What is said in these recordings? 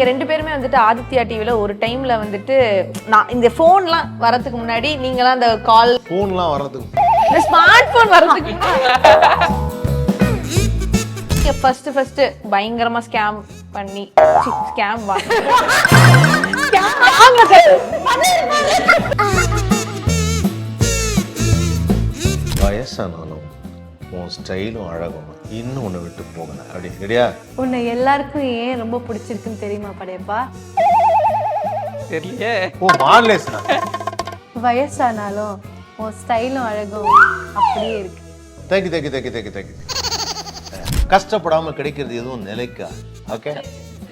நீங்க ரெண்டு பேருமே வந்துட்டு ஆதித்யா டிவில ஒரு டைம்ல வந்துட்டு நான் இந்த போன்லாம் வரதுக்கு முன்னாடி நீங்களாம் அந்த கால் ஃபோன்லாம் வர்றதுக்கு இந்த ஸ்மார்ட் போன் வரதுக்கு ஃபர்ஸ்ட் ஃபர்ஸ்ட் பயங்கரமா ஸ்கேம் பண்ணி ஸ்கேம் வயசானாலும் உன் ஸ்டைலும் அழகும். இன்னும் ஒன்று விட்டு போகல. அப்படி ரெடியா உன்னை எல்லாருக்கும் ஏன் ரொம்ப பிடிச்சிருக்குன்னு தெரியுமா படையப்பா? தெரியலையே. ஓ மாடலேஷனா? வயசானாலும் உன் ஸ்டைலும் அழகும் அப்படியே இருக்கு. Thank you thank you thank you thank you thank you கஷ்டப்படாம கிடைக்கிறது எதுவும் நிலைக்கா? ஓகே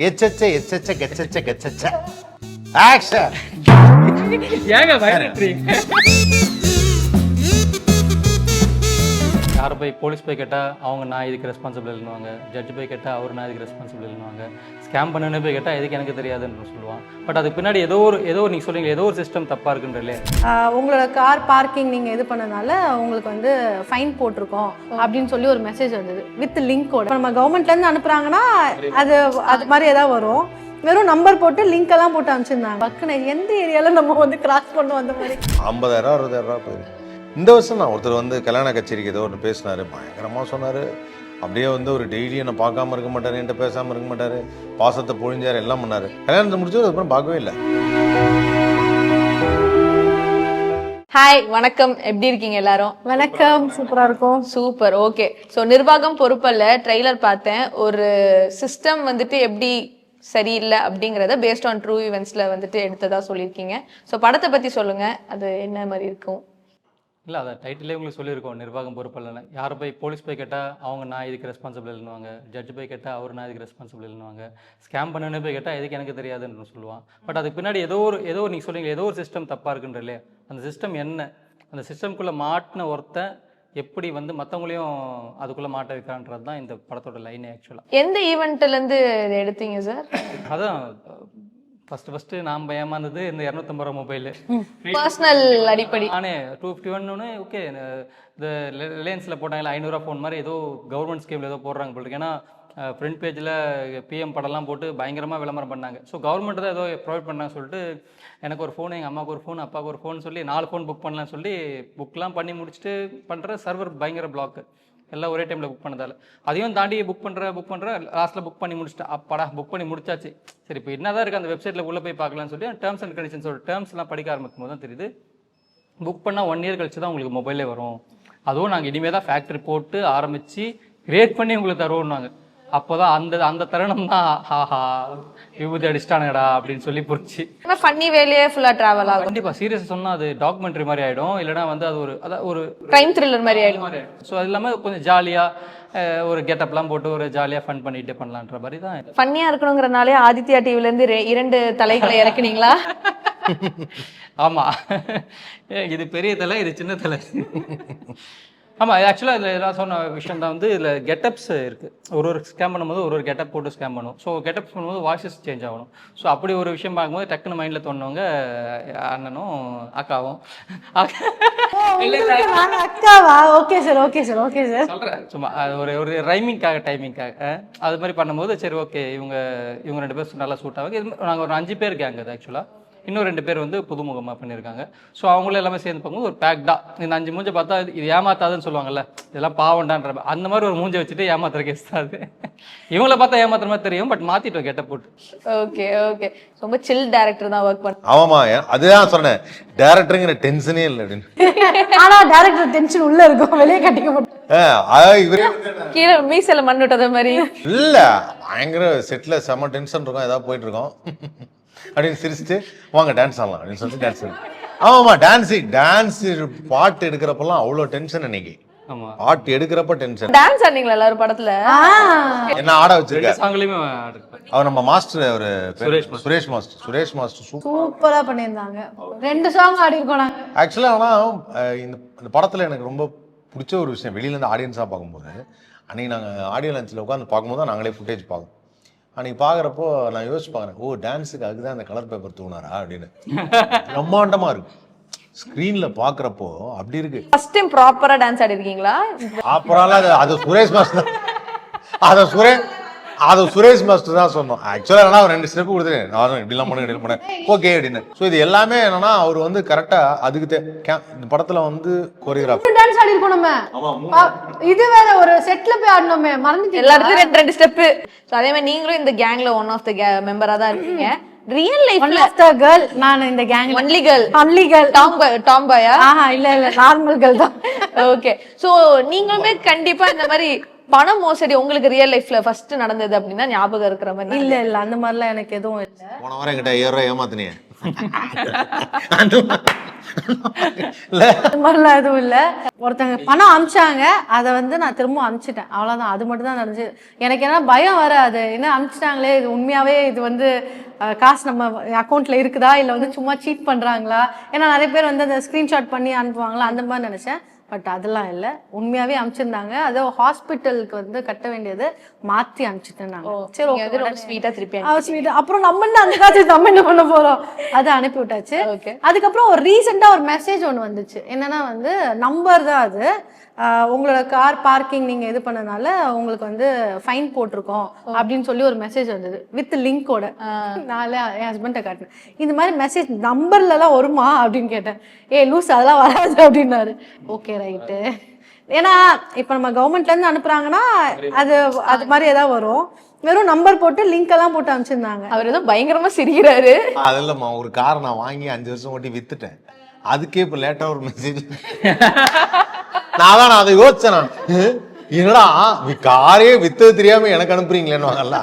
எச்சச்ச எச்சச்ச கெச்சச்ச கெச்சச்ச. ஆக்ஷன் ஏங்க பயந்துட்டீங்க போய் போலீஸ் போய் கேட்டால் அவங்க நான் இதுக்கு ரெஸ்பான்சிபிள் இல்லைன்னுவாங்க. ஜட்ஜ் போய் கேட்டால் அவர் நான் இதுக்கு ரெஸ்பான்சிபிள் இல்லைன்னுவாங்க. ஸ்கேம் பண்ணனே போய் கேட்டால் எதுக்கு எனக்கு தெரியாதுன்னு சொல்லுவான். பட் அதுக்கு பின்னாடி ஏதோ ஒரு ஏதோ நீங்கள் சொல்றீங்க ஏதோ ஒரு சிஸ்டம் தப்பாக இருக்குன்றலே ஆஹ் உங்களோட கார் பார்க்கிங் நீங்க இது பண்ணனால உங்களுக்கு வந்து ஃபைன் போட்டிருக்கோம் அப்படின்னு சொல்லி ஒரு மெசேஜ் வந்தது. வித் லிங்கோட நம்ம கவர்மெண்ட்ல இருந்து அனுப்புறாங்கன்னா அது அது மாதிரி ஏதாவது வரும். வெறும் நம்பர் போட்டு லிங்க் எல்லாம் போட்டு அனுப்பிச்சிருந்தாங்க. பக்குன்னு எந்த ஏரியால நம்ம வந்து கிராஸ் பண்ணுவோம் அந்த மாதிரி. ஐம்பதாயிரம் அறுபதாயிரம் ரூபா போயிருக்கு இந்த வருஷம் தான் ஒருத்தர் வந்து கல்யாண கச்சேரிக்கு ஏதோ ஒன்று பேசினாரு. பயங்கரமாக சொன்னார். அப்படியே வந்து ஒரு டெய்லி என்னை பார்க்காம இருக்க மாட்டார் என்கிட்ட பேசாமல் இருக்க மாட்டார். பாசத்தை பொழிஞ்சார் எல்லாம் பண்ணார். கல்யாணத்தை முடிச்சு அதுக்கப்புறம் பார்க்கவே இல்லை. ஹாய் வணக்கம். எப்படி இருக்கீங்க எல்லாரும்? வணக்கம். சூப்பரா இருக்கும். சூப்பர். ஓகே ஸோ நிர்வாகம் பொறுப்பல்ல ட்ரெய்லர் பார்த்தேன். ஒரு சிஸ்டம் வந்துட்டு எப்படி சரியில்லை அப்படிங்கிறத பேஸ்ட் ஆன் ட்ரூ ஈவெண்ட்ஸ்ல வந்துட்டு எடுத்ததா சொல்லியிருக்கீங்க. ஸோ படத்தை பத்தி சொல்லுங்க. அது என்ன மாதிரி இருக்கும்? இல்லை அதை டைட்டிலே உங்களுக்கு சொல்லியிருக்கோம் நிர்வாகம் பொறுப்பில்லைன்னு. யார் போய் போலீஸ் போய் கேட்டால் அவங்க நான் இதுக்கு ரெஸ்பான்சிபிள் இல்லைன்னுவாங்க. ஜட்ஜ் போய் கேட்டால் அவர் நான் இதுக்கு ரெஸ்பான்சிபிள் இல்லைன்னுவாங்க. ஸ்கேம் பண்ணனே போய் கேட்டால் எதுக்கு எனக்கு தெரியாதுன்னு சொல்லுவான். பட் அதுக்கு பின்னாடி ஏதோ ஒரு ஏதோ நீங்கள் சொல்றீங்க ஏதோ ஒரு சிஸ்டம் தப்பாக இருக்குன்றலே அந்த சிஸ்டம் என்ன? அந்த சிஸ்டம்குள்ளே மாட்டின ஒருத்தன் எப்படி வந்து மற்றவங்களையும் அதுக்குள்ளே மாட்ட வைக்கிறான்றது தான் இந்த படத்தோட லைனே ஆக்சுவலாக எந்த ஈவெண்ட்ல இருந்து இதை எடுத்தீங்க சார் அதான் ஃபஸ்ட்டு ஃபஸ்ட்டு நாம் ஏமாந்தது இந்த இரநூத்தம்பது ரூபா மொபைலு பர்சனல் அடிப்படை. நானே டூ ஃபிஃப்டி ஒன்னு ஓகே இந்த ரிலையன்ஸில் போட்டாங்களா ஐநூறுரூவா ஃபோன் மாதிரி ஏதோ கவர்மெண்ட் ஸ்கீமில் ஏதோ போடுறாங்க போல ஏன்னா ஃப்ரண்ட் பேஜில் பிஎம் படம்லாம் போட்டு பயங்கரமாக விளம்பரம் பண்ணாங்க. ஸோ கவர்மெண்ட் தான் ஏதோ ப்ரொவைட் பண்ணாங்க சொல்லிட்டு எனக்கு ஒரு ஃபோன் எங்கள் அம்மாவுக்கு ஒரு ஃபோன் அப்பாவுக்கு ஒரு ஃபோன் சொல்லி நாலு ஃபோன் புக் பண்ணலாம்னு சொல்லி புக்லாம் பண்ணி முடிச்சுட்டு பண்ணுற சர்வர் பயங்கர பிளாக் எல்லாம் ஒரே டைமில் புக் பண்ணதால. அதையும் தாண்டி புக் பண்ணுற புக் பண்ணுற லாஸ்ட்டில் புக் பண்ணி முடிச்சிட்டேன் அப்பாடா புக் பண்ணி முடிச்சாச்சு. சரி இப்போ என்ன தான் இருக்குது அந்த வெப்சைட்டில் உள்ளே போய் பார்க்கலாம்னு சொல்லி டேர்ம்ஸ் அண்ட் கண்டிஷன்ஸோட டேர்ம்ஸ்லாம் படிக்க ஆரம்பிக்கும் போது தான் தெரியுது. புக் பண்ணால் ஒன் இயர் கழிச்சு தான் உங்களுக்கு மொபைலே வரும். அதுவும் நாங்கள் இனிமேல் தான் ஃபேக்ட்ரி போட்டு ஆரம்பித்து கிரியேட் பண்ணி உங்களுக்கு தருவோம் நாங்கள் தான் அந்த அந்த தருணம் தான் ஆஹா விபூதி அடிச்சிட்டானுங்கடா அப்படின்னு சொல்லி புரிச்சு ஃபன்னி வேலையே ஃபுல்லா டிராவல் ஆகும். கண்டிப்பாக சீரியஸ் சொன்னால் அது டாக்குமெண்ட்ரி மாதிரி ஆகிடும் இல்லைனா வந்து அது ஒரு அதான் ஒரு கிரைம் த்ரில்லர் மாதிரி ஆயிடும். ஸோ அது இல்லாமல் கொஞ்சம் ஜாலியாக ஒரு கெட்டப்லாம் போட்டு ஒரு ஜாலியாக ஃபன் பண்ணிட்டு பண்ணலான்ற மாதிரி தான். ஃபன்னியா இருக்கணுங்கிறனாலே ஆதித்யா டிவில இருந்து இரண்டு தலைகளை இறக்குனீங்களா? ஆமா. இது பெரிய தலை இது சின்ன தலை. ஆமா ஆக்சுவலாக இதில் நான் சொன்ன விஷயம் தான் வந்து இதில் கெட்டப்ஸ் இருக்கு. ஒரு ஒரு ஸ்கேம் பண்ணும்போது ஒரு ஒரு கெட்டப் போட்டு ஸ்கேம் பண்ணும். ஸோ கெட்டப்ஸ் பண்ணும்போது வாய்ஸஸ் சேஞ்ச் ஆகணும். ஸோ அப்படி ஒரு விஷயம் பார்க்கும்போது டக்குன்னு மைண்டில் தோணுவங்க அண்ணனும் அக்காவும். அக்காவா? Okay sir okay sir okay sir சொல்கிறேன் சும்மா அது ஒரு ஒரு ரைமிங்காக டைமிங்காக அது மாதிரி பண்ணும்போது சரி ஓகே இவங்க இவங்க ரெண்டு பேரும் நல்லா சூட் ஆகுது இது நாங்கள் ஒரு அஞ்சு பேர் கேங்க அது ஆக்சுவலாக இன்னும் ரெண்டு பேர் வந்து புதுமுகமாக பண்ணியிருக்காங்க. ஸோ அவங்களும் எல்லாமே சேர்ந்து பார்க்கும்போது ஒரு பேக்டா இந்த அஞ்சு மூஞ்சை பார்த்தா இது- ஏமாத்தாதுன்னு சொல்லுவாங்கல்ல இதெல்லாம் பாவண்டான்ற. அந்த மாதிரி ஒரு மூஞ்சை வச்சுட்டு ஏமாத்துற கேஸ் தான் அது. இவங்கள பார்த்தா ஏமாத்துற மாதிரி தெரியும் பட் மாற்றிட்டோம் கெட்ட போட்டு ஓகே ஓகே ரொம்ப சில் டேரக்டர் தான் ஒர்க் பண்ண ஆமாமா ஏன் அதுதான் சொன்னேன். டேரக்டருங்கிற டென்ஷனே இல்லை அப்படின்னு. ஆனா டேரக்டர் டென்ஷன் உள்ள இருக்கும் வெளியே கட்டிக்க மாட்டோம் ஆ, அதாவது இவரே கீழே மீசையில மண் விட்டத மாதிரி. இல்ல பயங்கர செட்ல செம்ம டென்ஷன் இருக்கும் ஏதாவது போயிட்டு இருக்கோம். அப்படின்னு சிரிச்சுட்டு வாங்க டான்ஸ் ஆடலாம் அப்படின்னு சொல்லிட்டு டான்ஸ் ஆமாமா டான்ஸிங் டான்ஸ் பாட்டு எடுக்கிறப்பெல்லாம் அவ்வளோ டென்ஷன் இன்னைக்கு ஆமாம் பாட்டு எடுக்கிறப்ப டென்ஷன் டான்ஸ் ஆடினீங்களா எல்லாரும் படத்துல? என்ன ஆட வச்சிருக்க? சாங்லேயுமே அவர் நம்ம மாஸ்டர் ஒரு Suresh Suresh master Suresh master super பண்ணியிருந்தாங்க. ரெண்டு சாங் ஆடி இருக்கோம் நாங்க ஆக்சுவலாக ஆனால் இந்த இந்த படத்தில் எனக்கு ரொம்ப பிடிச்ச ஒரு விஷயம் வெளியிலேருந்து ஆடியன்ஸாக பார்க்கும்போது அன்றைக்கி நாங்கள் ஆடியோ லஞ்சில் உட்காந்து பார்க்கும்போது நாங்களே ஃபுட்டேஜ் பார்க்கோம் அன்றைக்கி பார்க்குறப்போ நான் யோசிச்சு பார்க்குறேன் ஓ டான்ஸுக்கு அதுக்கு தான் அந்த கலர் பேப்பர் தூணாரா அப்படின்னு. பிரம்மாண்டமாக இருக்கு. ஸ்க்ரீனில் பார்க்குறப்போ அப்படி இருக்கு. ஃபர்ஸ்ட் டைம் ப்ராப்பரா டான்ஸ் ஆடி இருக்கீங்களா அது அது சுரேஷ் மாஸ்டர் அதை சுரேஷ் அது சுரேஷ் மாஸ்டர் தான் சொன்னோம். ஆக்சுவலாக என்னன்னா அவர் ரெண்டு ஸ்டெப் கொடுத்துரு நான் இப்படிலாம் பண்ண இப்படி பண்ணேன் ஓகே அப்படின்னு. ஸோ இது எல்லாமே என்னன்னா அவர் வந்து கரெக்டாக அதுக்கு இந்த படத்தில் வந்து கோரியோகிராஃபர் டான்ஸ் ஆடி இருக்கோம் நம்ம இது வேற ஒரு செட்ல போய் ஆடணுமே. மறந்துட்டீங்களா? எல்லாருக்கும் ரெண்டு ரெண்டு ஸ்டெப் அதே மாதிரி நீங்களும் இந்த கேங்ல ஒன் ஆஃப் த மெம்பரா தான் இருக்கீங்க. ரியல் லைஃப்ல த கேர்ள் நான் இந்த gang only girl only girl tom tom பாயா ஆஹா இல்ல இல்ல நார்மல் கேர்ள் தான். ஓகே சோ நீங்களுமே கண்டிப்பா இந்த மாதிரி பண மோசடி உங்களுக்கு ரியல் லைஃப்ல ஃபர்ஸ்ட் நடந்தது அப்படின்னா ஞாபகம் இருக்கிற மாதிரி இல்ல இல்ல அந்த மாதிரிலாம் எனக்கு எதுவும் இல்ல. போன வாரம் என்கிட்ட ஐயாயிரம் ரூபாய் ஏமாத்தினியே. அந்த மாதிரிலாம் எதுவும் இல்ல. ஒருத்தங்க பணம் அமிச்சாங்க அதை வந்து நான் திரும்ப அமிச்சிட்டேன். அவ்வளவுதான். அது மட்டும் தான் நடந்துச்சு. எனக்கு என்ன பயம் வராது. என்ன அமிச்சிட்டாங்களே? இது உண்மையாவே இது வந்து அஹ், காசு நம்ம அக்கௌண்ட்ல இருக்குதா? இல்ல வந்து சும்மா சீட் பண்றாங்களா? ஏன்னா நிறைய பேர் வந்து அந்த ஸ்கிரீன்ஷாட் பண்ணி அனுப்புவாங்களா? அந்த மாதிரி நினைச்சேன். பட் அதெல்லாம் இல்ல. உண்மையாவே அமிச்சிருந்தாங்க. அதோ ஹாஸ்பிட்டலுக்கு வந்து கட்ட வேண்டியது மாத்தி அனுப்பிச்சிட்டேன் சரி நீங்க வந்து ஓகே ரொம்ப ஸ்வீட்டா திருப்பி sweet. அப்புறம் நம்ம என்ன அந்த நம்ம என்ன பண்ண போறோம்? அதை அனுப்பி விட்டாச்சு. அதுக்கப்புறம் ஒரு ரீசெண்டா ஒரு மெசேஜ் ஒன்று வந்துச்சு. என்னன்னா வந்து நம்பர் தான் அது. உங்களோட கார் பார்க்கிங் நீங்க இது பண்ணனால உங்களுக்கு வந்து ஃபைன் போட்டிருக்கோம் அப்படின்னு சொல்லி ஒரு மெசேஜ் வந்தது. வித் லிங்கோட நான் என் ஹஸ்பண்ட காட்டினேன். இந்த மாதிரி மெசேஜ் நம்பர்ல எல்லாம் வருமா அப்படின்னு கேட்டேன். ஏ லூஸ் அதெல்லாம் வராது அப்படின்னாரு. ஓகே ரைட்டு ஏன்னா இப்போ நம்ம கவர்மெண்ட்ல இருந்து அனுப்புறாங்கன்னா அது அது மாதிரி ஏதாவது வரும். வெறும் நம்பர் போட்டு லிங்க் எல்லாம் போட்டு அனுப்பிச்சிருந்தாங்க. அவர் ஏதோ பயங்கரமா சிரிக்கிறாரு. அது இல்லம்மா ஒரு கார் நான் வாங்கி அஞ்சு வருஷம் ஓட்டி வித்துட்டேன். அதுக்கே இப்போ லேட்டா ஒரு மெசேஜ் நான் தான் நான் அதை யோசிச்சேன் நான். என்னடா காரே வித்தது தெரியாம எனக்கு அனுப்புறீங்களேன்னு வாங்கல்ல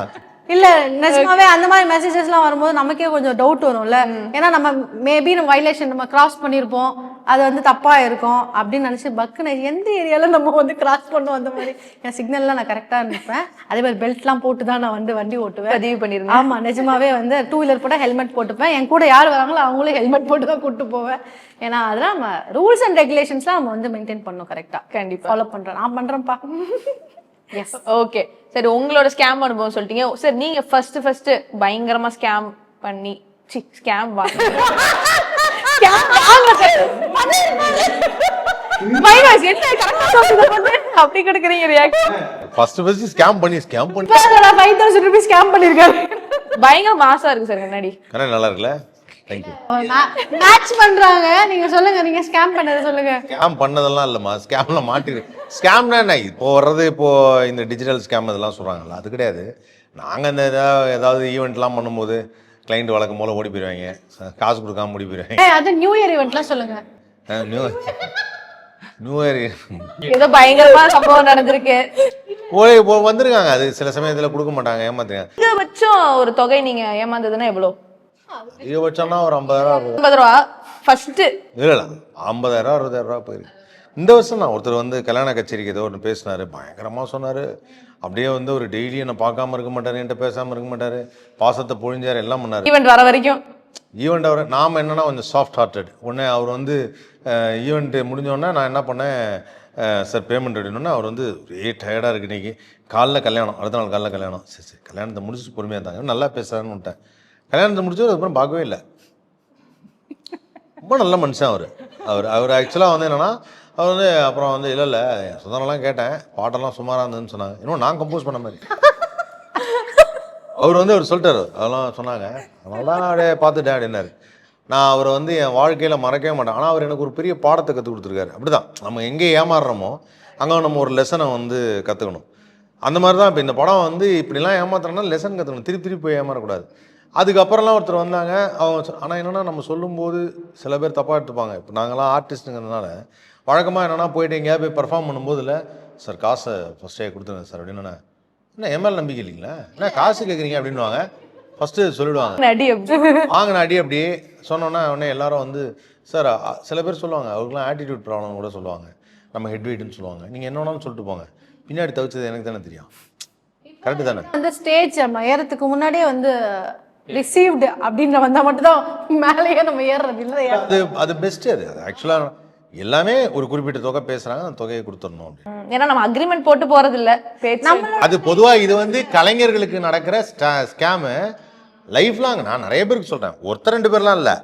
இல்ல நிஜமாவே அந்த மாதிரி மெசேஜஸ்லாம் வரும்போது நமக்கே கொஞ்சம் டவுட் வரும்ல. ஏன்னா நம்ம மேபி நம்ம வைலேஷன் நம்ம கிராஸ் பண்ணியிருப்போம். அது வந்து தப்பா இருக்கும் அப்படின்னு நினைச்சு பக்குன்னு எந்த ஏரியால நம்ம வந்து கிராஸ் பண்ணோம் அந்த மாதிரி? என் சிக்னல்லாம் நான் கரெக்டா இருப்பேன் அதே மாதிரி பெல்ட்லாம் போட்டு தான் நான் வந்து வண்டி ஓட்டுவேன். பதிவு பண்ணிருங்க. ஆமா நிஜமாவே வந்து டூ வீலர் போட ஹெல்மெட் போட்டுப்பேன். என் கூட யார் வராங்களோ அவங்களும் ஹெல்மெட் போட்டு தான் கூட்டு போவேன். ஏன்னா அதெல்லாம் நம்ம ரூல்ஸ் அண்ட் ரெகுலேஷன்ஸ்லாம் நம்ம வந்து மெயின்டைன் பண்ணணும் கரெக்டா கண்டிப்பா. ஃபாலோ பண்றேன். நான் பண்றேன்ப்பா. எஸ் ஓகே சரி உங்களோட ஸ்கேம் அனுபவம் சொல்லிட்டீங்க. சரி நீங்க ஃபர்ஸ்ட் ஃபர்ஸ்ட் பயங்கரமா ஸ்கேம் பண்ணி சி ஸ்கேம் அப்படி கிடக்குறீங்க ரியாக்ஷன் ஃபர்ஸ்ட் ஃபர்ஸ்ட் ஸ்கேம் பண்ணி ஸ்கேம் பண்ணி. ஃபைவ் தௌசண்ட் ருபீஸ் ஸ்கேம் பண்ணிருக்காரு. பயங்கர மாசா இருக்கு சார் முன்னாடி கரெக்ட் நல்லா இருக்குல்ல? தேங்க்யூ மேட்ச் பண்றாங்க. நீங்க சொல்லுங்க நீங்க ஸ்கேம் பண்ணதை சொல்லுங்க. ஸ்கேம் பண்ணதெல்லாம் இல்லைம்மா. ஸ்கேம்ல மாட்டி ஸ்கேம்னா என்ன? இப்போ வர்றது இப்போ இந்த டிஜிட்டல் ஸ்கேம் இதெல்லாம் சொல்றாங்கல்ல அது கிடையாது. நாங்கள் இந்த ஏதாவது ஏதாவது ஈவெண்ட்லாம் பண்ணும்போது கிளைண்ட் வழக்கம் போல ஓடி போயிடுவாங்க காசு கொடுக்காம ஓடி போயிடுவாங்க அது நியூ இயர் ஈவெண்ட்லாம் சொல்லுங்க. நியூ நியூ இயர் ஏதோ பயங்கரமா சம்பவம் நடந்திருக்கு. ஓடி இப்போ வந்திருக்காங்க. அது சில சமயத்தில் கொடுக்க மாட்டாங்க ஏமாத்துங்க. அதிகபட்சம் ஒரு தொகை நீங்க ஏமாந்ததுன்னா எவ்வளவு அதிகபட்சம்னா ஒரு ஐம்பதாயிரம் ஐம்பது ரூபா. ஃபர்ஸ்ட் இல்லை இல்லை. ஐம்பதாயிரம் அறுபதாயிரம் ரூபா போயிருக்கு. இந்த வருஷம் நான் ஒருத்தர் வந்து கல்யாண கச்சேரிக்கு ஏதோ ஒன்று பேசினாரு பயங்கரமாக சொன்னார். அப்படியே வந்து ஒரு டெய்லி என்னை பார்க்காம இருக்க மாட்டார் என்கிட்ட பேசாமல் இருக்க மாட்டார். பாசத்தை பொழிஞ்சார் எல்லாம் பண்ணார். ஈவெண்ட் வர வரைக்கும். ஈவெண்ட் அவர் நாம் என்னன்னா கொஞ்சம் சாஃப்ட் ஹார்ட்டட் உடனே அவர் வந்து ஈவெண்ட் முடிஞ்சோடனே நான் என்ன பண்ணேன் சார் பேமெண்ட் அப்படின்னோடனே அவர் வந்து ஒரே டயர்டாக இருக்கு இன்னைக்கு. காலைல கல்யாணம் அடுத்த நாள் காலைல கல்யாணம். சரி சரி கல்யாணத்தை முடிச்சுட்டு பொறுமையாக இருந்தாங்க. நல்லா பேசுகிறாருன்னு விட்டேன். கல்யாணத்தை முடிச்சு அதுக்கப்புறம் பார்க்கவே இல்லை. ரொம்ப நல்ல மனுஷன் அவர். அவர் அவர் ஆக்சுவலாக வந்து என்னன்னா அவர் வந்து அப்புறம் வந்து இல்லை இல்லை சொந்தம்லாம் கேட்டேன். பாட்டெல்லாம் சுமாராக இருந்ததுன்னு சொன்னாங்க. இன்னும் நான் கம்போஸ் பண்ண மாதிரி. அவர் வந்து அவர் சொல்லிட்டாரு. அதெல்லாம் சொன்னாங்க. அதனால தான் அப்படியே பார்த்துட்டேன் அப்படின்னாரு. நான் அவரை வந்து என் வாழ்க்கையில் மறக்கவே மாட்டேன். ஆனால் அவர் எனக்கு ஒரு பெரிய பாடத்தை கற்றுக் கொடுத்துருக்காரு. அப்படிதான். நம்ம எங்கே ஏமாறுறோமோ அங்கே நம்ம ஒரு லெசனை வந்து கற்றுக்கணும் அந்த மாதிரி தான் இப்போ இந்த படம் வந்து இப்படிலாம் ஏமாத்துறோன்னா லெசன் கற்றுக்கணும் திருப்பி திருப்பி போய் ஏமாறக்கூடாது. அதுக்கப்புறம்லாம் ஒருத்தர் வந்தாங்க. அவங்க ஆனால் என்னென்னா நம்ம சொல்லும்போது சில பேர் தப்பாக எடுத்துப்பாங்க. இப்போ நாங்களாம் ஆர்டிஸ்ட்டுங்கிறதுனால வழக்கமாக என்னென்னா போயிட்டு எங்கேயா போய் பர்ஃபார்ம் பண்ணும்போது இல்லை சார் காசை ஃபஸ்ட்டே கொடுத்துருங்க சார் அப்படின்னு என்ன என் மேலே நம்பிக்கை இல்லைங்களா? என்ன காசு கேட்குறீங்க அப்படின்னுவாங்க. ஃபஸ்ட்டு சொல்லிடுவாங்க. அடி அப்படி. வாங்கின அடி அப்படியே சொன்னோன்னே உடனே எல்லாரும் வந்து சார் சில பேர் சொல்லுவாங்க அவருக்குலாம் ஆட்டிடியூட் ப்ராப்ளம் கூட சொல்லுவாங்க. நம்ம ஹெட் வெயிட்னு சொல்லுவாங்க. நீங்கள் என்ன வேணாலும் சொல்லிட்டு போங்க. பின்னாடி தவிச்சது எனக்கு தானே தெரியும். கரெக்டு தானே? அந்த ஸ்டேஜ் நம்ம ஏறதுக்கு முன்னாடியே வந்து ரிசீவ்டு அப்படின்னு வந்தா மட்டும்தான் மேலேயே நம்ம ஏறுறது இல்லையா? அது அது பெஸ்ட்டு அது. அது ஆக்சுவலாக எல்லாமே ஒரு குறிப்பிட்ட தொகை பேசுகிறாங்க அந்த தொகையை கொடுத்துடணும் அப்படின்னு. ஏன்னா நம்ம அக்ரிமெண்ட் போட்டு போறது இல்ல. அது பொதுவாக இது வந்து கலைஞர்களுக்கு நடக்கிற ஸ்கேமு லைஃப் லாங் நான் நிறைய பேருக்கு சொல்கிறேன் ஒருத்தர் ரெண்டு பேர்லாம் இல்லை.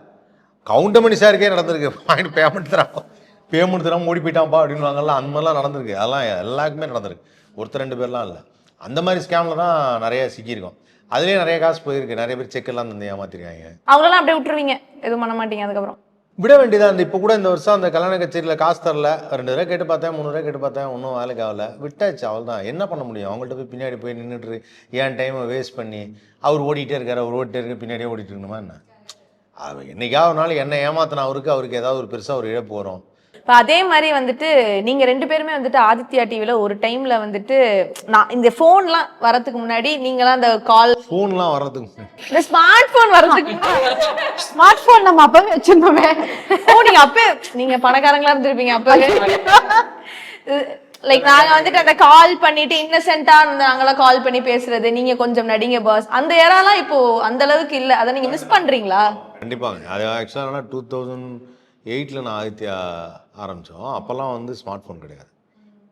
கவுண்டமணி சாருக்கே நடந்திருக்கு. பாயிண்ட் பேமெண்ட் தரான் பேமெண்ட் தராம ஓடி போயிட்டான்ப்பா அப்படின்னு வாங்கலாம் அந்த மாதிரிலாம் நடந்திருக்கு. அதெல்லாம் எல்லாருக்குமே நடந்திருக்கு. ஒருத்தர் ரெண்டு பேர்லாம் இல்லை. அந்த மாதிரி ஸ்கேமில் தான் நிறைய சிக்கியிருக்கோம். அதுலேயே நிறைய காசு போயிருக்கு. நிறைய பேர் செக் எல்லாம் தந்து ஏமாத்திருக்காங்க. அவங்களெல்லாம் அப்படியே விட்டுருவீங்க. எதுவும் பண்ண மாட்டீங்க அதுக்கப்புறம். விட வேண்டியதான் இந்த இப்போ கூட இந்த வருஷம் அந்த கல்யாண கச்சேரியில் காசு தரல. ரெண்டு ரூபா கேட்டு பார்த்தேன் மூணு ரூபா கேட்டு பார்த்தேன் ஒன்றும் வேலைக்கு ஆகல. விட்டாச்சு அவள் தான் என்ன பண்ண முடியும்? அவங்கள்ட்ட போய் பின்னாடி போய் நின்றுட்டு ஏன் டைமை வேஸ்ட் பண்ணி அவர் ஓடிட்டே இருக்காரு அவர் ஓடிட்டே இருக்க பின்னாடியே ஓடிட்டு இருக்கணுமா என்ன? அவ என்னைக்காவது ஒரு நாள் என்ன ஏமாத்தின அவருக்கு அவருக்கு ஏதாவது ஒரு பெருசாக ஒரு இழப்பு வரும். இப்போ அதே மாதிரி வந்துட்டு நீங்க ரெண்டு பேருமே வந்துட்டு ஆதித்யா டிவில ஒரு டைம்ல வந்துட்டு நான் இந்த ஃபோன்லாம் வரதுக்கு முன்னாடி நீங்களாம் அந்த கால் ஃபோன்லாம் வர்றதுக்கு இந்த ஸ்மார்ட் போன் வரதுக்கு ஸ்மார்ட் போன் நம்ம அப்பவே வச்சிருந்தோமே. ஓ நீங்க அப்பே நீங்க பணக்காரங்களா இருந்திருப்பீங்க அப்பவே. லைக் நாங்க வந்துட்டு அந்த கால் பண்ணிட்டு இன்னசென்ட்டா நாங்களாம் கால் பண்ணி பேசுறது நீங்க கொஞ்சம் நடிங்க பாஸ் அந்த ஏராலாம் இப்போ அந்த அளவுக்கு இல்ல. அதை நீங்க மிஸ் பண்றீங்களா? கண்டிப்பாங்க. அது ஆக்சுவலாக டூ தௌசண்ட் எயிட்டில் நான் ஆதித்யா ஆரம்பித்தோம் அப்போல்லாம் வந்து ஸ்மார்ட் ஃபோன் கிடையாது.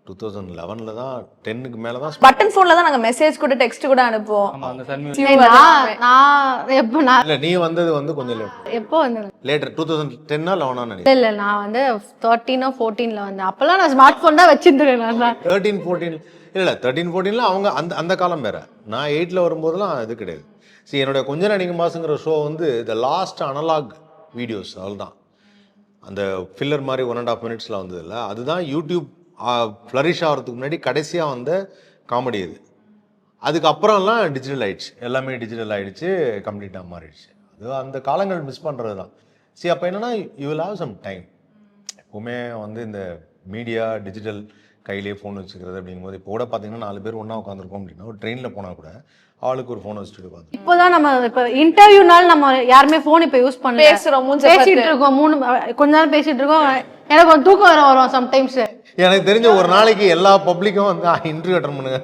டூ தௌசண்ட் லெவனில் தான் டென்னுக்கு மேலே தான் பட்டன் போன்ல தான் நாங்க மெசேஜ் கூட டெக்ஸ்ட் கூட அனுப்புவோம். ஆமா அந்த சன்மி நான் எப்போ நான் இல்லை நீ வந்தது வந்து கொஞ்சம் லேட் எப்போ வந்தேன் லேட்டர் டூ தௌசண்ட் டென்னா லெவனா நினைக்கிறேன். இல்ல நான் வந்து தேர்ட்டீனோ ஃபோர்டீன்ல வந்தேன். அப்பெல்லாம் நான் ஸ்மார்ட் போன் தான் வச்சிருந்தேன் நான் தான். தேர்ட்டீன் ஃபோர்டீன் இல்லை இல்லை தேர்ட்டீன் ஃபோர்டீனில் அவங்க அந்த அந்த காலம் வேற. நான் எயிட்டில் வரும்போதெல்லாம் இது கிடையாது. சரி என்னுடைய கொஞ்ச நடிகை மாசுங்கிற ஷோ வந்து த லாஸ்ட் அனலாக் வீடியோஸ் அவ்வளோதான் அந்த ஃபில்லர் மாதிரி ஒன் அண்ட் ஆஃப் மினிட்ஸில் வந்ததில்ல. அதுதான் யூடியூப் ஃப்ளரிஷ் ஆகிறதுக்கு முன்னாடி கடைசியாக வந்த காமெடி இது. அதுக்கப்புறம்லாம் டிஜிட்டல் ஆயிடுச்சு. எல்லாமே டிஜிட்டல் ஆகிடுச்சு கம்ப்ளீட்டாக மாறிடுச்சு. அது அந்த காலங்கள் மிஸ் பண்ணுறது தான் சரி அப்போ என்னென்னா you will have some time எப்போவுமே வந்து இந்த மீடியா டிஜிட்டல் கையிலேயே ஃபோன் வச்சுக்கிறது அப்படிங்கும்போது இப்போ கூட பார்த்தீங்கன்னா நாலு பேர் ஒன்றா உட்காந்துருக்கோம் அப்படின்னா ஒரு ட்ரெயினில் போனால் கூட ஆளுக்கு ஒரு ஃபோன் வச்சுட்டு உட்காந்து இப்போதான் நம்ம இப்ப இன்டர்வியூனால நம்ம யாருமே போன் இப்ப யூஸ் பண்ணல. பேசுறோம் மூஞ்ச பேசிட்டு இருக்கோம் மூணு கொஞ்ச நேரம் பேசிட்டு இருக்கோம் எனக்கு ஒரு தூக்கம் வர வரும் சம்டைம்ஸ் எனக்கு தெரிஞ்ச ஒரு நாளைக்கு எல்லா பப்ளிக்கும் வந்து இன்டர்வியூ அட்டன் பண்ணுங்க.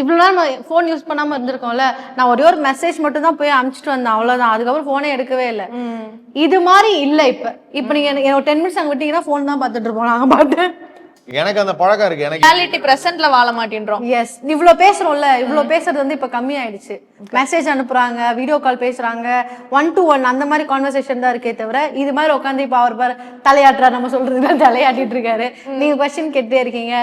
இவ்வளவு நாள் ஃபோன் யூஸ் பண்ணாம இருந்திருக்கோம்ல. நான் ஒரே ஒரு மெசேஜ் மட்டும் தான் போய் அனுப்பிச்சிட்டு வந்தேன் அவ்வளவுதான். அதுக்கப்புறம் போனே எடுக்கவே இல்லை. இது மாதிரி இல்ல இப்ப. இப்ப நீங்க எனக்கு ஒரு டென் மினிட்ஸ் அங்க விட்டீங்கன்னா ஃபோன் தான் பார்த்துட்டு இருப்போம். நாங்க பாட்டு எனக்கு அந்த பழக்கம் இருக்கு. எனக்கு ரியாலிட்டி பிரசன்ட்ல வாழ மாட்டேன்றோம். எஸ் இவ்ளோ பேசுறோம்ல இவ்ளோ பேசுறது வந்து இப்ப கம்மியாயிடுச்சு. மெசேஜ் அனுப்புறாங்க வீடியோ கால் பேசுறாங்க ஒன் டு ஒன் அந்த மாதிரி கான்வர்சேஷன் தான் இருக்கே தவிர இது மாதிரி உட்காந்து இப்ப அவர் பாரு தலையாட்டுறாரு நம்ம சொல்றதுல தலையாட்டிட்டு இருக்காரு. நீங்க கொஸ்டின் கேட்டே இருக்கீங்க.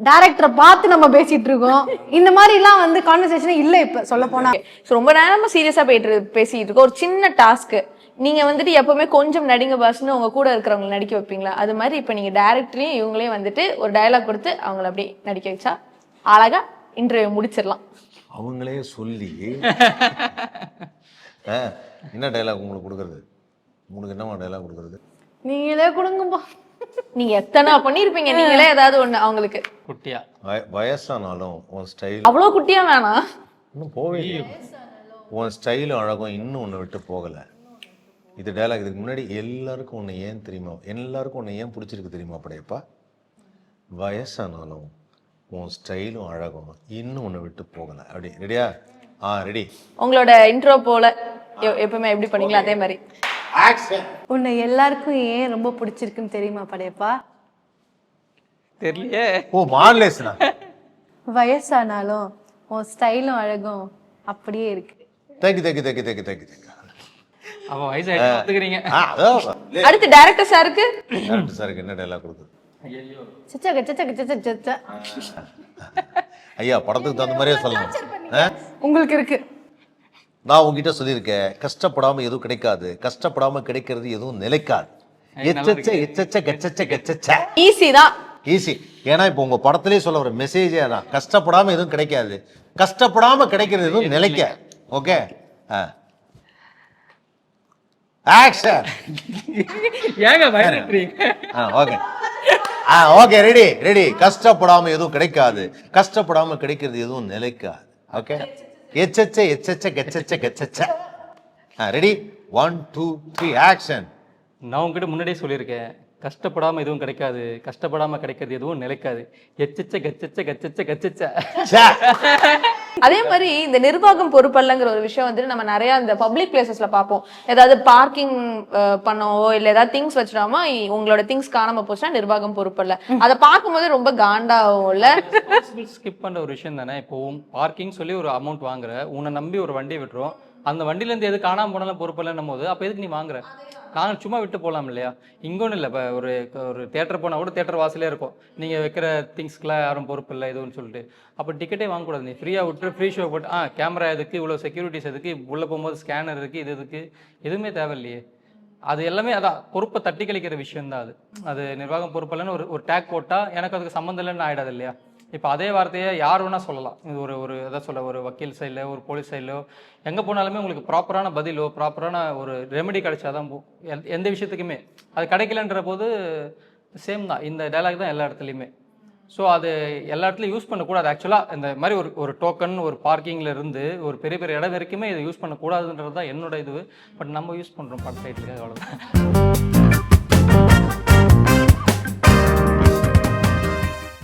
டேரக்டரை பார்த்து நம்ம பேசிட்டு இருக்கோம். இந்த மாதிரி எல்லாம் வந்து கான்வர்சேஷனே இல்ல இப்ப சொல்ல போனா ரொம்ப நேரமா சீரியஸா போயிட்டு பேசிட்டு இருக்கோம். ஒரு சின்ன டாஸ்க் நீங்க வந்துட்டு எப்பவுமே கொஞ்சம் நடிங்க பாஸ்னு உங்க கூட இருக்கிறவங்க நடிக்க வைப்பீங்களா? அது மாதிரி இப்ப நீங்க டேரக்டர்லயும் இவங்களையும் வந்துட்டு ஒரு டயலாக் கொடுத்து அவங்கள அப்படியே நடிக்க வச்சா அழகா இன்டர்வியூ முடிச்சிடலாம். அவங்களே சொல்லி ஆ, என்ன டைலாக் உங்களுக்கு கொடுக்குறது? உங்களுக்கு என்னமா டைலாக் கொடுக்குறது? நீங்களே கொடுங்கப்பா. நீங்க எத்தனை பண்ணிருப்பீங்க? நீங்களே ஏதாவது ஒண்ணு அவங்களுக்கு. குட்டியா. வய- வயசானாலும் உன் ஸ்டைல் அவ்வளவு குட்டியா வேணாம். இன்னும் போவே. உன் ஸ்டைலும் அழகும் இன்னும் உன்னை விட்டு போகலை. இது டைலாக் இதுக்கு முன்னாடி எல்லாருக்கும் உன்னை ஏன் தெரியுமா? எல்லாருக்கும் உன்னை ஏன் பிடிச்சிருக்கு தெரியுமா படையப்பா வயசானாலும் உன் ஸ்டைலும் அழகும். இன்னும் உன்னை விட்டு போகலை. அப்படி ரெடியா ஆ ரெடி உங்களோட இன்ட்ரோ போல எ- எப்பவுமே எப்படி பண்ணீங்களோ அதே மாதிரி. உன்னை எல்லாருக்கும் ஏன் ரொம்ப பிடிச்சிருக்குன்னு தெரியுமா படையப்பா தெரியலையே. ஓ மாடலேஷனா? வயசானாலும் உன் ஸ்டைலும் அழகும் அப்படியே இருக்கு. Thank you thank you thank you thank you thank you thank you அவன் வயசாயிட்டு ஒத்துக்கிறீங்க. ஆ அடுத்து டேரக்டர் சாருக்கு? டேரக்டர் சாருக்கு என்ன டைலாக் ஐயோ படத்துக்கு தகுந்த மாதிரியே சொல்லணும். ஆ? உங்களுக்கு இருக்கு. நான் உங்ககிட்ட சொல்லியிருக்கேன் கஷ்டப்படாம எதுவும் கிடைக்காது. கஷ்டப்படாம கிடைக்கிறது எதுவும் நிலைக்காது. எச்சச்ச எச்சச்ச கச்சச்ச கச்சச்ச. ஈஸி தான். ஈஸி ஏன்னா இப்போ உங்க படத்திலே சொல்ல வர மெசேஜே அதான். கஷ்டப்படாம எதுவும் கிடைக்காது. கஷ்டப்படாம கிடைக்கிறது எதுவும் நிலைக்க ஓகே ஆக்ஷன் ஏங்க பயந்துட்டீங்க ஆ ஓகே ஆ ஓகே ரெடி ரெடி கஷ்டப்படாம எதுவும் கிடைக்காது. கஷ்டப்படாம கிடைக்கிறது எதுவும் நிலைக்காது. ஓகே எச்சச்ச எச்சச்ச கச்சச்ச கச்சச்ச. ஆ ready one two three action நான் உங்ககிட்ட முன்னாடியே சொல்லியிருக்கேன். கஷ்டப்படாம எதுவும் கிடைக்காது. கஷ்டப்படாம கிடைக்கிறது எதுவும் நிலைக்காது. எச்சச்ச கச்சச்ச கச்சச்ச கச்சச்ச. அதே மாதிரி இந்த நிர்வாகம் பொறுப்பல்லங்கிற ஒரு விஷயம் வந்து நம்ம நிறைய இந்த பப்ளிக் பிளேசஸ்ல பார்ப்போம். ஏதாவது பார்க்கிங் பண்ணவோ இல்ல ஏதாவது திங்ஸ் வச்சிடாம உங்களோட திங்ஸ் காணாம போச்சுன்னா நிர்வாகம் பொறுப்பல்ல. அதை பார்க்கும்போது ரொம்ப காண்டாகும்ல ஸ்கிப் பண்ற ஒரு விஷயம் தானே. இப்போ பார்க்கிங் சொல்லி ஒரு அமௌண்ட் வாங்குற. உன்னை நம்பி ஒரு வண்டியை விட்டுரும். அந்த வண்டியிலேருந்து எது காணாமல் போனாலும் பொறுப்பில்லைன்னும் போது அப்போ எதுக்கு நீ வாங்குற நாங்கள் சும்மா விட்டு போகலாம் இல்லையா இங்கொன்றும் இல்லை இப்போ ஒரு ஒரு தேட்டர் போனால் கூட தேட்டர் வாசலே இருக்கும் நீங்கள் வைக்கிற திங்ஸ்க்கெலாம் யாரும் பொறுப்பு இல்லை எதுவும் சொல்லிட்டு அப்போ டிக்கெட்டே வாங்கக்கூடாது நீ ஃப்ரீயாக விட்டு ஃப்ரீ ஷோ போட்டு ஆ கேமரா எதுக்கு இவ்வளோ செக்யூரிட்டிஸ் எதுக்கு உள்ளே போகும்போது ஸ்கேனர் இருக்குது இது எதுக்கு எதுவுமே தேவையில்லையே அது எல்லாமே அதான் பொறுப்பை தட்டி கழிக்கிற விஷயம் தான் அது அது நிர்வாகம் பொறுப்பில்லைன்னு ஒரு ஒரு டேக் போட்டால் எனக்கு அதுக்கு சம்மந்தம் இல்லைன்னு ஆகிடாது இல்லையா இப்போ அதே வார்த்தையை யார் வேணால் சொல்லலாம். இது ஒரு ஒரு எதை சொல்ல ஒரு வக்கீல் சைடில் ஒரு போலீஸ் சைடிலோ எங்கே போனாலுமே உங்களுக்கு ப்ராப்பரான பதிலோ ப்ராப்பரான ஒரு ரெமெடி கிடைச்சாதான் போ எந்த- எந்த விஷயத்துக்குமே. அது கிடைக்கலன்ற போது சேம் தான். இந்த டைலாக் தான் எல்லா இடத்துலையுமே. ஸோ அது எல்லா இடத்துலையும் யூஸ் பண்ணக்கூடாது. ஆக்சுவலாக இந்த மாதிரி ஒரு ஒரு டோக்கன் ஒரு பார்க்கிங்கில் இருந்து ஒரு பெரிய பெரிய இடம் வரைக்குமே இதை யூஸ் பண்ணக்கூடாதுன்றது தான் என்னோட இது. பட் நம்ம யூஸ் பண்ணுறோம் பட் சைட்லேயே அவ்வளோதான்